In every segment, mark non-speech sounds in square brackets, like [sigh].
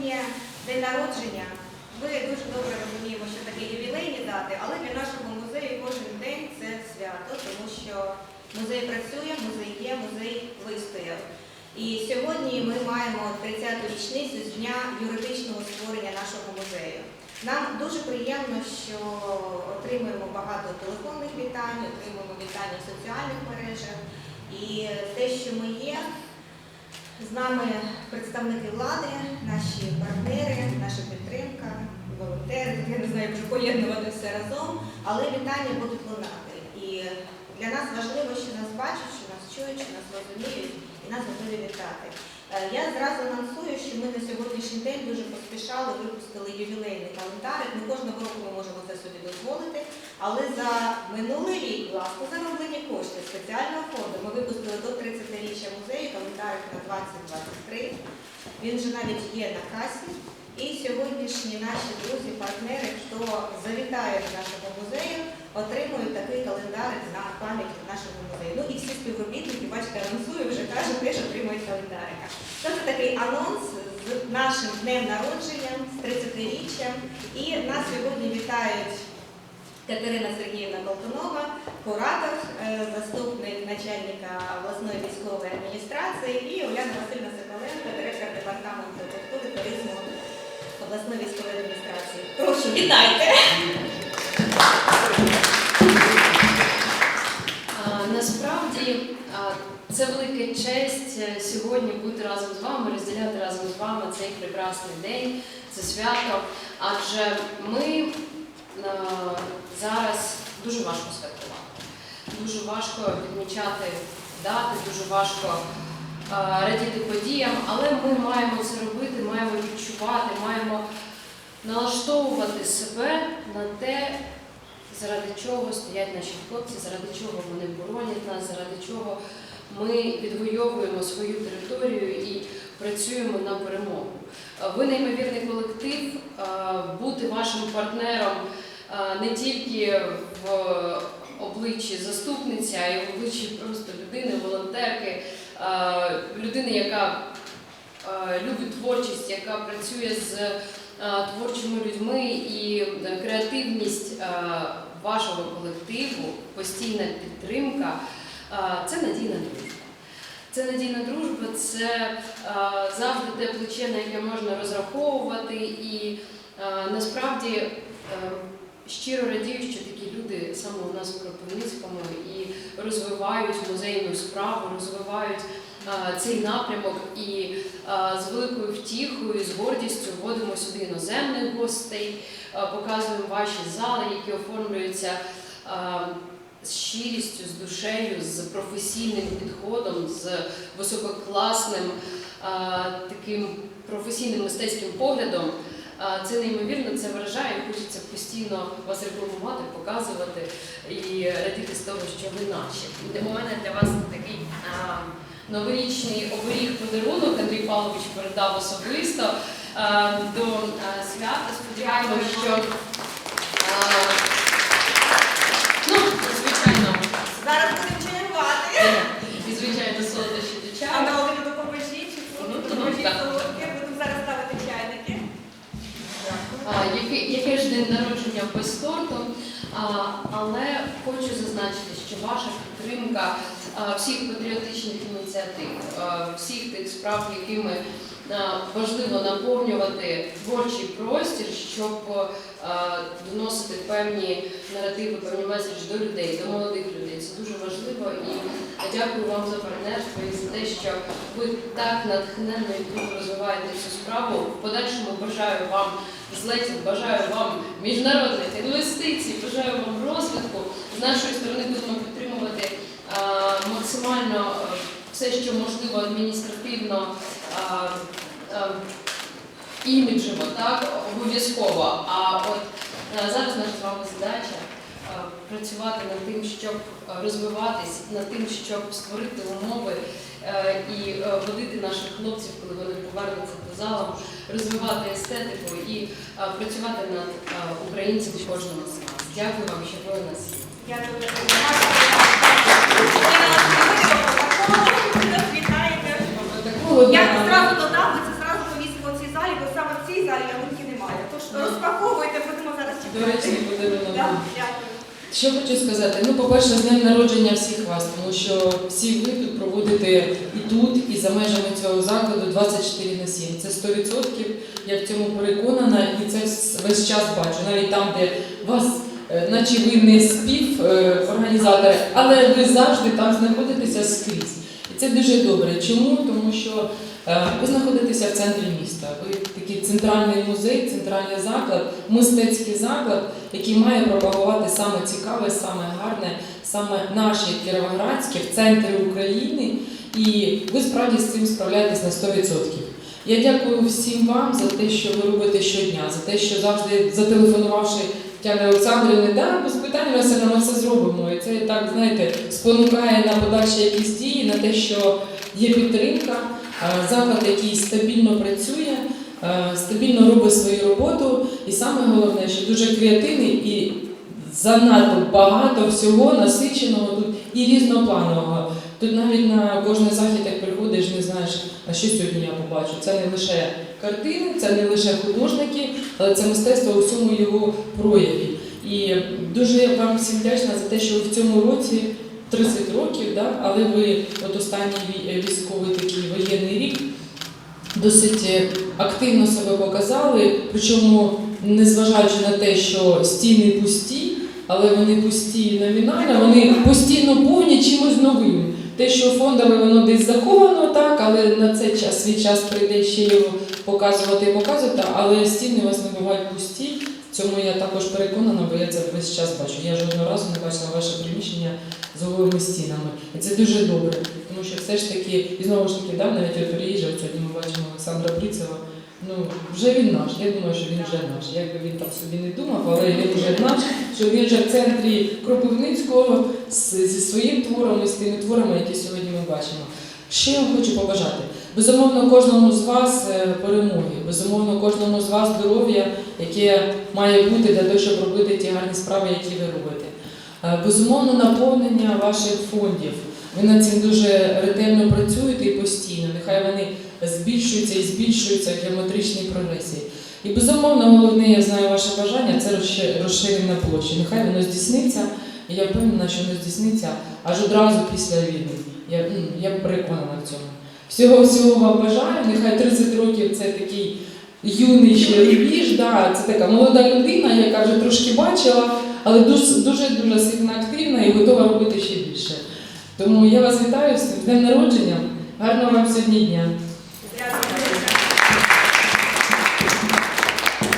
Сьогодні день народження. Ми дуже добре розуміємо, що таке ювілейні дати, але для нашого музею кожен день це свято, тому що музей працює, музей є, музей вистояв. І сьогодні ми маємо 30-ту річницю з дня юридичного створення нашого музею. Нам дуже приємно, що отримуємо багато телефонних вітань, отримуємо вітання в соціальних мережах. І те, що ми є, з нами представники влади, наші партнери, наша підтримка, волонтери. Я не знаю, як поєднувати все разом, але вітання будуть лунати. І для нас важливо, що нас бачать, що нас чують, що нас розуміють і нас готові вітати. Е, Я зразу анонсую, що ми на сьогоднішній день дуже поспішали, випустили ювілейний календарик. Не кожного року ми можемо це собі дозволити, але за минулий рік, власне, зароблені кошти спеціального фонду ми випустили до 30-річчя музею календарик на 2023. Він вже навіть є на касі. І сьогоднішні наші друзі, партнери, хто завітає до нашого музею, отримують такий календарик на пам'ять нашого музею. Ну і всі співробітники, бачите, анонсую, вже кажуть, теж отримують календарика. Тобто такий анонс з нашим днем народження, з 30-річчям. І нас сьогодні вітають Катерина Сергіївна Колтунова, куратор, е, заступник начальника обласної військової адміністрації і Оляна Васильівна Соколенко, директор департаменту культури туризму обласної військової адміністрації. Прошу, вітайте! Насправді це велика честь е, сьогодні бути разом з вами, розділяти разом з вами цей прекрасний день, це свято. Адже ми зараз дуже важко святкувати, дуже важко відмічати дати, дуже важко радіти подіям, але ми маємо це робити, маємо відчувати, маємо налаштовувати себе на те, заради чого стоять наші хлопці, заради чого вони боронять нас, заради чого ми відвоюємо свою територію і працюємо на перемогу. Е, Ви неймовірний колектив, е, бути вашим партнером е, не тільки в обличчі заступниці, а й в обличчі просто людини, волонтерки, е, людини, яка е, любить творчість, яка працює з е, творчими людьми і е, креативність е, вашого колективу, постійна підтримка е, це надійна дружба. Це надійна дружба, це е, завжди те плече, на яке можна розраховувати. І е, насправді е, щиро радію, що такі люди саме у нас в Кропивницькому і розвивають музейну справу, розвивають е, цей напрямок і е, з великою втіхою, з гордістю вводимо сюди іноземних гостей, е, показуємо ваші зали, які оформлюються е, з щирістю, з душею, з професійним підходом, з висококласним е, таким професійним мистецьким поглядом. Це неймовірно, це вражає, хочеться постійно вас рекламувати, показувати і радіти з того, що ви наші. У мене для вас такий а, новорічний оберіг подарунок Андрій Павлович передав особисто а, до а, свята. Сподіваємося, що день без торту, але хочу зазначити, що ваша підтримка всіх патріотичних ініціатив, всіх тих справ, якими а, важливо наповнювати творчий простір, щоб доносити певні наративи, певні меседжі до людей, до молодих людей. Це дуже важливо і дякую вам за партнерство і за те, що ви так натхненно і розвиваєте цю справу. В подальшому бажаю вам злетів, бажаю вам міжнародних інвестицій, бажаю вам розвитку. З нашої сторони будемо підтримувати максимально а, все, що можливо адміністративно. а, а, Іміджево, так, обов'язково. А от е, зараз наша з вами задача е, працювати над тим, щоб розвиватись, над тим, щоб створити умови е, і водити наших хлопців, коли вони повернуться до залу, розвивати естетику і працювати над е, українцем кожного з нас. Дякую вам, що ви у нас є. Дякую. Я дня. одразу додам, це зразу повісимо в цій залі, бо саме в цій залі ялинки немає. Тож розпаковуйте, будемо зараз До чекати. речі, будемо. Да. Дякую. Що хочу сказати? Ну, по-перше, з днем народження всіх вас, тому що всі ви тут проводите і тут, і за межами цього закладу 24 на 7. Це 100%, я в цьому переконана, і це весь час бачу, навіть там, де вас, е, наче ви не спів е, організатори, але ви завжди там знаходитеся скрізь. І це дуже добре. Чому? Тому що е, ви знаходитеся в центрі міста. Ви такий центральний музей, центральний заклад, мистецький заклад, який має пропагувати саме цікаве, саме гарне, саме наше Кіровоградське в центрі України. І ви справді з цим справляєтесь на 100%. Я дякую всім вам за те, що ви робите щодня, за те, що завжди зателефонувавши Тяни Олександрівни, да, без питань ми все зробимо. І це так, знаєте, спонукає на подальші якісь дії, на те, що є підтримка, е, заклад, який стабільно працює, е, стабільно робить свою роботу. І саме головне, що дуже креативний і занадто багато всього насиченого тут і різнопланового. Тут навіть на кожний захід, як приходиш, не знаєш, а що сьогодні я побачу. Це не лише картини, це не лише художники, але це мистецтво у всьому його прояві. І дуже я вам всім вдячна за те, що в цьому році 30 років, да, але ви от останній військовий такий воєнний рік досить е, активно себе показали, причому незважаючи на те, що стіни пусті, але вони пусті номінально, вони постійно повні чимось новим. Те, що фондове воно десь заховано, так, але на цей час свій час прийде ще його показувати і показувати, але стіни у вас не бувають пусті. Цьому я також переконана, бо я це весь час бачу. Я жодного разу не бачила ваше приміщення з голими стінами. І це дуже добре, тому що все ж таки, і знову ж таки, да, навіть от приїжджав, сьогодні ми бачимо Олександра Брицева. Ну, вже він наш. Я думаю, що він вже наш. Як би він там собі не думав, але він вже наш, що він вже в центрі Кропивницького зі своїм твором і з тими творами, які сьогодні ми бачимо. Ще я хочу побажати. Безумовно, кожному з вас е, перемоги, безумовно, кожному з вас здоров'я, яке має бути для того, щоб робити ті гарні справи, які ви робите. Е, Безумовно, наповнення ваших фондів. Ви над цим дуже ретельно працюєте і постійно. Нехай вони збільшуються і збільшуються в геометричній прогресії. І безумовно, головне, я знаю ваше бажання це розши- розширення площі. Нехай воно здійсниться, і я впевнена, що воно здійсниться аж одразу після війни. Я, я переконана в цьому. Всього всього вам бажаю. Нехай 30 років це такий юний ще рубіж, да, це така молода людина, яка вже трошки бачила, але дуже дуже дуже сильно активна і готова робити ще більше. Тому я вас вітаю з днем народження. Гарного вам сьогодні дня. Дякую.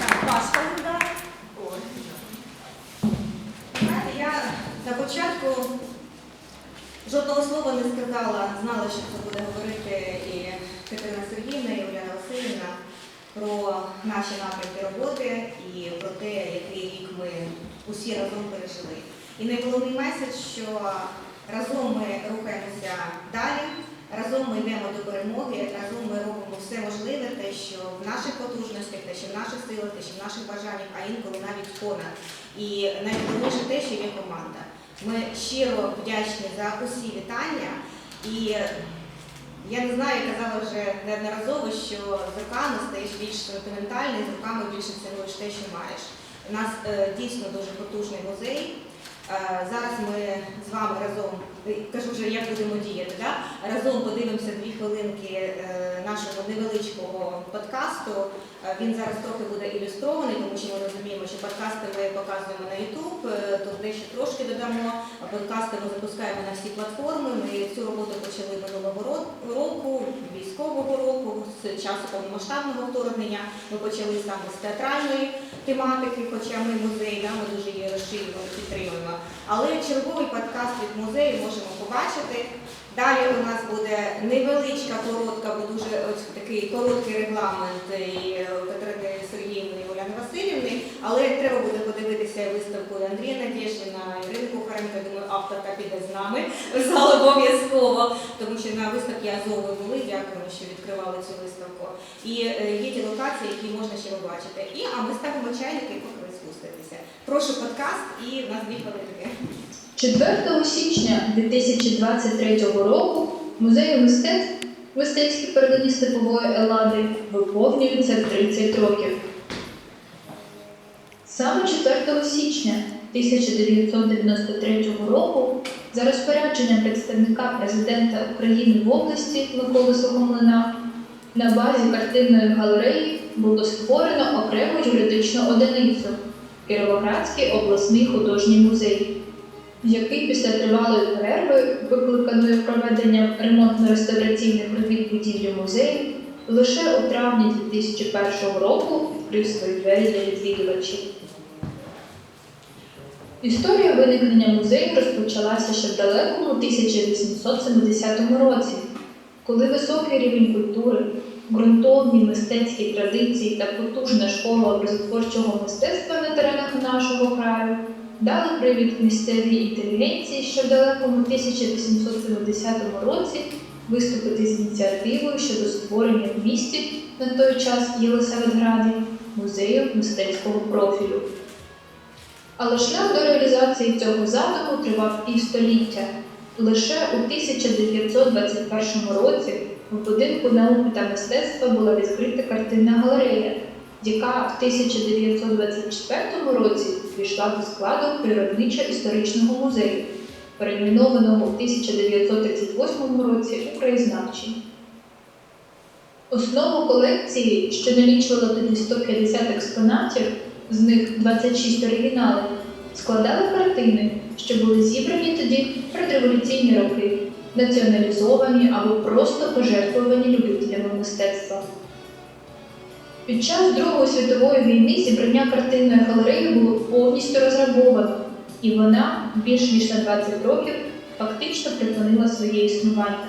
Так, Пашка туди. Ой. Знаєте, Я на початку жодного слова не сказала, знала, що це буде говорити і Катерина Сергіївна, і Уляна Васильівна про наші напрямки роботи і про те, який рік ми усі разом пережили. І найголовний меседж, що разом ми рухаємося далі, разом ми йдемо до перемоги, разом ми робимо все можливе, те, що в наших потужностях, те, що в наших силах, те, що в наших бажаннях, а інколи навіть понад. І найголовніше те, що є команда. Ми щиро вдячні за усі вітання. І я не знаю, я казала вже неодноразово, що з роками стаєш більш сентиментальний, з роками більше цінуєш те, що маєш. У нас е, дійсно дуже потужний музей. Е, Зараз ми з вами разом е, кажу вже, як будемо діяти. Да? Разом подивимося дві хвилинки е, нашого невеличкого подкасту. Він зараз трохи буде ілюстрований, тому що ми розуміємо, що подкасти ми показуємо на YouTube, то дещо трошки додамо. Подкасти ми запускаємо на всі платформи. Ми цю роботу почали минулого ро- року, військового року, з часу повномасштабного вторгнення. Ми почали саме з театральної тематики, хоча ми музей, да, ми дуже її розширюємо, підтримуємо. Але черговий подкаст від музею можемо побачити. Далі у нас буде невеличка, коротка, бо дуже ось такий короткий регламент і Петрини Сергіївни і Оляни Васильівни. Але треба буде подивитися виставку Андрія Ірини Кухаренка. Думаю, авторка піде з нами в [laughs] зал обов'язково, тому що на виставці Азови були. Дякуємо, що відкривали цю виставку. І е, є ті локації, які можна ще побачити. І а ми ставимо чайники, поки ви спуститеся. Прошу подкаст і в нас дві хвилинки. 4 січня 2023 року музею мистецтв мистецькі передані степової елади виповнюється 30 років. Саме 4 січня 1993 року за розпорядженням представника президента України в області Миколи Сухомлина на базі картинної галереї було створено окрему юридичну одиницю Кіровоградський обласний художній музей, який після тривалої перерви, викликаної проведенням ремонтно-реставраційних робіт будівлі музею, лише у травні 2001 року відкрив свої двері для відвідувачів. Історія виникнення музею розпочалася ще в далекому 1870 році, коли високий рівень культури, ґрунтовні мистецькі традиції та потужна школа образотворчого мистецтва на теренах нашого краю дали привід місцевій інтелігенції ще в далекому 1870 році виступити з ініціативою щодо створення в місті на той час Єлисаветграді музею мистецького профілю. Але шлях до реалізації цього задуму тривав півстоліття. Лише у 1921 році в будинку науки та мистецтва була відкрита картинна галерея, яка в 1924 році війшла до складу природничо-історичного музею, перейменованого в 1938 році у краєзнавчий. Основу колекції, що налічувала тоді 150 експонатів, з них 26 оригіналів, складали картини, що були зібрані тоді в предреволюційні роки, націоналізовані або просто пожертвовані любителями мистецтва. Під час Другої світової війни зібрання картинної галереї було повністю розграбовано, і вона більш ніж на 20 років фактично припинила своє існування.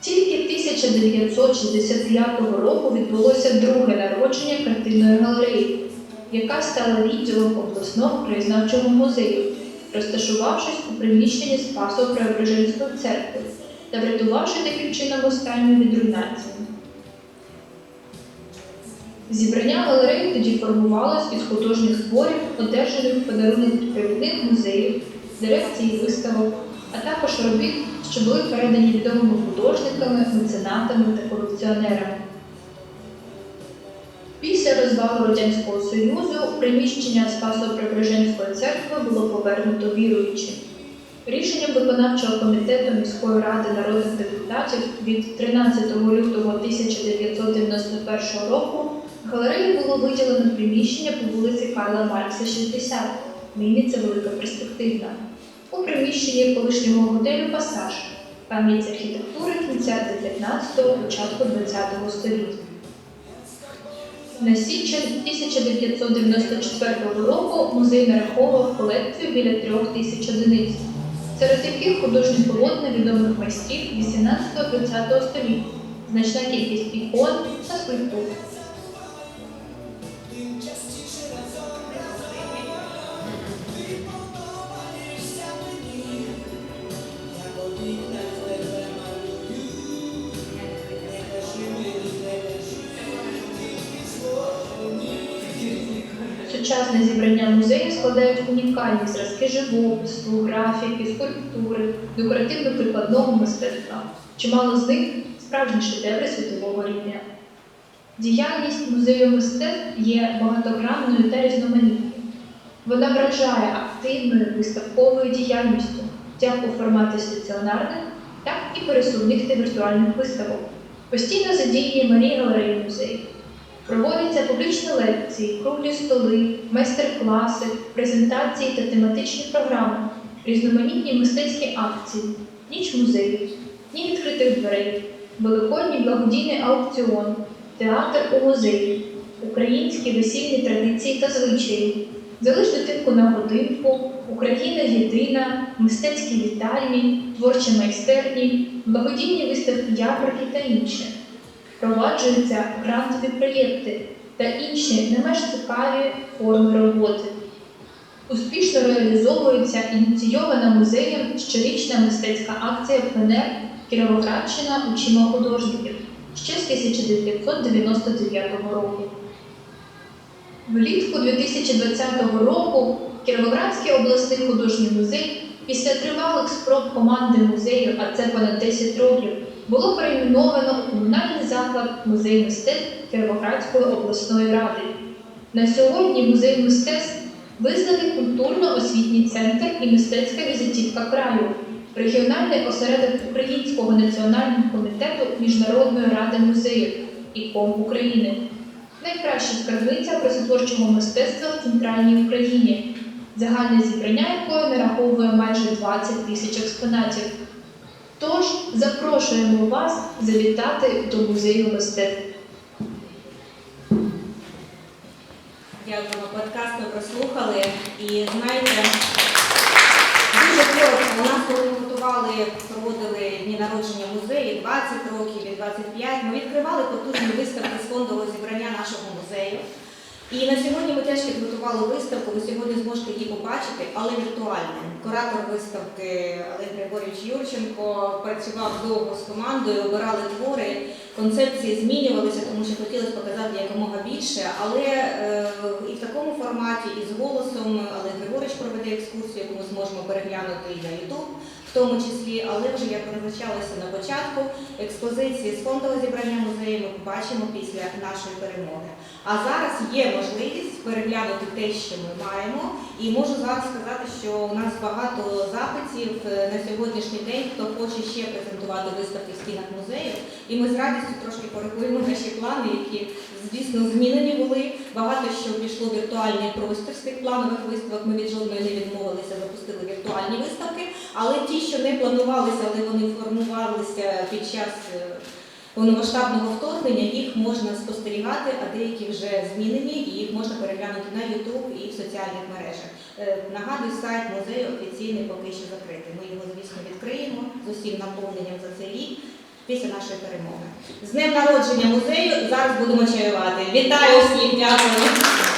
Тільки 1965 року відбулося друге народження картинної галереї, яка стала відділом обласного краєзнавчого музею, розташувавшись у приміщенні Спасо Преображенської церкви та врятувавши таким чином останню від руйнації. Зібрання галереї тоді формувалось із художніх творів, одержаних подарунок від провідних музеїв, дирекції виставок, а також робіт, що були передані відомими художниками, меценатами та колекціонерами. Розвалу Радянського Союзу приміщення Спасо-Преображенської церкви було повернуто віруючим. Рішенням виконавчого комітету міської ради народних депутатів від 13 лютого 1991 року галереї було виділено приміщення по вулиці Карла Маркса, 60. Нині це велика перспективна. У приміщенні колишнього готелю Пасаж, пам'ять архітектури кінця 19-го, початку 20-го століття. На січень 1994 року музей нараховував колекцію біля трьох тисяч одиниць, серед яких художні полотна відомих майстрів 18-20 століття, значна кількість ікон та скульптур. Сучасне зібрання музею складають унікальні зразки живопису, графіки, скульптури, декоративно-прикладного мистецтва. Чимало з них справжні шедеври світового рівня. Діяльність музею мистецтв є багатогранною та різноманітною. Вона вражає активною виставковою діяльністю як у форматі стаціонарних, так і пересувних та віртуальних виставок. Постійно задіює Марія галереї музею. Проводяться публічні лекції, круглі столи, майстер-класи, презентації та тематичні програми, різноманітні мистецькі акції, ніч музею, дні відкритих дверей, великодній благодійний аукціон, театр у музеї, українські весільні традиції та звичаї, залиш дитинку на годинку, Україна єдина, мистецькі вітальні, творчі майстерні, благодійні виставки ярмарки та інше. Впроваджуються грантові проєкти та інші не менш цікаві форми роботи. Успішно реалізовується ініційована музеєм щорічна мистецька акція ПНР Кіровоградщина учимо художників ще з 1999 року. Влітку 2020 року Кіровоградський обласний художній музей після тривалих спроб команди музею, а це понад 10 років, було перейменовано у комунальний заклад Музей мистецтв Кіровоградської обласної ради. На сьогодні музей мистецтв визнаний культурно-освітній центр і мистецька візитівка краю, регіональний осередок Українського національного комітету Міжнародної ради музеїв ІКОМ України, найкраща скарбниця просотворчого мистецтва в центральній Україні, загальне зібрання якої нараховує майже 20 тисяч експонатів. Тож запрошуємо вас завітати до музею мистецтв. Дякуємо, подкаст ми прослухали. І знаєте, дуже коротко, у нас коли ми готували, проводили дні народження музею 20 років і 25, ми відкривали потужні виставки з фондового зібрання нашого музею. І на сьогодні ми теж підготували виставку, ви сьогодні зможете її побачити, але віртуально. Куратор виставки Олег Григорійович Юрченко працював довго з командою, обирали твори. Концепції змінювалися, тому що хотілося показати якомога більше, але е, і в такому форматі, і з голосом Олег Григорич проведе екскурсію, яку ми зможемо переглянути і на YouTube, в тому числі, але вже як передбачалося на початку, експозиції з фондового зібрання музею ми побачимо після нашої перемоги. А зараз є можливість переглянути те, що ми маємо, і можу зараз сказати, що у нас багато запитів е, на сьогоднішній день, хто хоче ще презентувати виставки в стінах музею. І ми з радістю трошки коригуємо наші плани, які, звісно, змінені були. Багато віртуальний простір з тих планових виставок. Ми від жодної не відмовилися, запустили віртуальні виставки. Але ті, що не планувалися, але вони формувалися під час е, повномасштабного вторгнення, їх можна спостерігати, а деякі вже змінені, і їх можна переглянути на YouTube і в соціальних мережах. Е, Нагадую, сайт музею офіційний поки що закритий. Ми його, звісно, відкриємо з усім наповненням за цей рік після нашої перемоги. З днем народження музею зараз будемо чаювати. Вітаю всіх! Дякую!